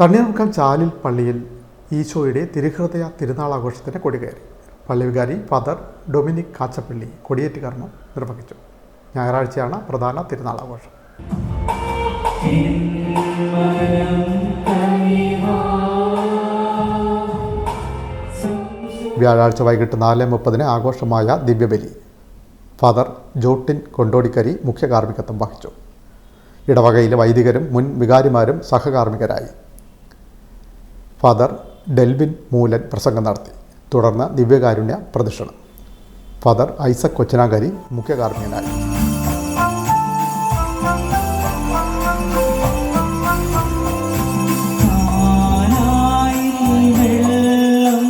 തണ്ണീർമുക്കം ചാലിൽ പള്ളിയിൽ ഈശോയുടെ തിരുഹൃദയ തിരുനാൾ ആഘോഷത്തിന് കൊടികയറി. പള്ളിവികാരി ഫാദർ ഡൊമിനിക് കാച്ചപ്പള്ളി കൊടിയേറ്റ് കർമ്മം നിർവഹിച്ചു. ഞായറാഴ്ചയാണ് പ്രധാന തിരുനാൾ ആഘോഷം വ്യാഴാഴ്ച വൈകിട്ട് നാല് മുപ്പതിന് ആഘോഷമായ ദിവ്യബലി. ഫാദർ ജോട്ടിൻ കൊണ്ടോടിക്കരി മുഖ്യ കാർമ്മികത്വം വഹിച്ചു. ഇടവകയിലെ വൈദികരും മുൻ വികാരിമാരും സഹകാർമ്മികരായി. ഫാദർ ഡെൽവിൻ മൂലൻ പ്രസംഗം നടത്തി. തുടർന്ന് ദിവ്യകാരുണ്യ പ്രദക്ഷിണം ഫാദർ ഐസക് കൊച്ചനാഗരി മുഖ്യ കാർമ്മികനായി ആനായി വെള്ളം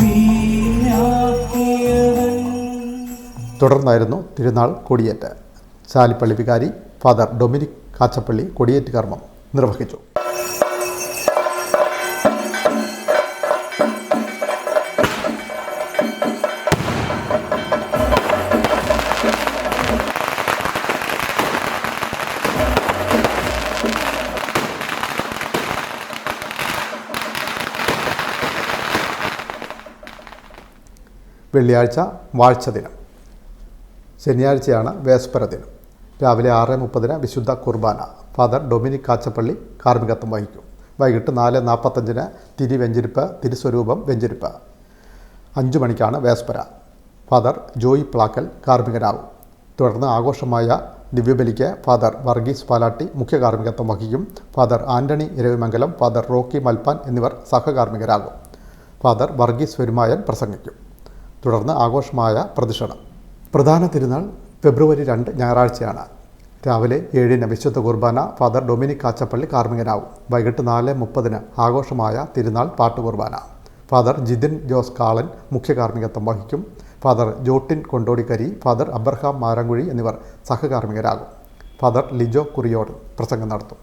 വീണാക്കിയവൻ തുടർന്നായിരുന്നു തിരുനാൾ കൊടിയേറ്റ്. ചാലിപ്പള്ളി വികാരി ഫാദർ ഡൊമിനിക് കാച്ചപ്പള്ളി കൊടിയേറ്റ് കർമ്മം നിർവഹിച്ചു. വെള്ളിയാഴ്ച വാഴ്ച ദിനം. ശനിയാഴ്ചയാണ് വേസ്പര ദിനം. രാവിലെ ആറ് മുപ്പതിന് വിശുദ്ധ കുർബാന. ഫാദർ ഡൊമിനിക് കാച്ചപ്പള്ളി കാർമ്മികത്വം വഹിക്കും. വൈകിട്ട് നാല് നാൽപ്പത്തഞ്ചിന് തിരി വെഞ്ചിരിപ്പ് തിരുസ്വരൂപം വെഞ്ചിരിപ്പ്. അഞ്ചു മണിക്കാണ് വേസ്പര ഫാദർ ജോയി പ്ലാക്കൽ കാർമ്മികനാവും തുടർന്ന് ആഘോഷമായ ദിവ്യബലിക്ക് ഫാദർ വർഗീസ് പാലാട്ടി മുഖ്യ കാർമ്മികത്വം വഹിക്കും. Father Antony Iravimangalam father Rocky Malpan എന്നിവർ സഹകാർമ്മികരാകും. ഫാദർ വർഗീസ് പെരുമായൻ പ്രസംഗിക്കും. തുടർന്ന് ആഘോഷമായ പ്രദക്ഷിണം പ്രധാന തിരുനാൾ ഫെബ്രുവരി രണ്ട് ഞായറാഴ്ചയാണ്. രാവിലെ ഏഴിന് വിശുദ്ധ കുർബാന ഫാദർ ഡൊമിനിക് കാച്ചപ്പള്ളി കാർമ്മികനാവും. വൈകിട്ട് നാല് മുപ്പതിന് ആഘോഷമായ തിരുനാൾ പാട്ടുകുർബാന ഫാദർ ജിതിൻ ജോസ് കാളൻ മുഖ്യ കാർമ്മികത്വം വഹിക്കും. Father Jotin Kondodikkari father Abraham Maramkuzhi എന്നിവർ സഹകാർമ്മികരാകും. ഫാദർ ലിജോ കുറിയോട് പ്രസംഗം നടത്തും.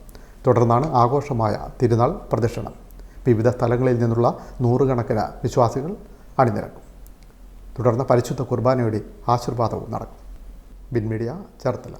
തുടർന്നാണ് ആഘോഷമായ തിരുനാൾ പ്രദക്ഷിണം വിവിധ സ്ഥലങ്ങളിൽ നിന്നുള്ള നൂറുകണക്കിന് വിശ്വാസികൾ അണിനിരക്കും. തുടർന്ന് പരിശുദ്ധ കുർബാനയുടെ ആശീർവാദവും നടക്കും. Bin media Cherthala.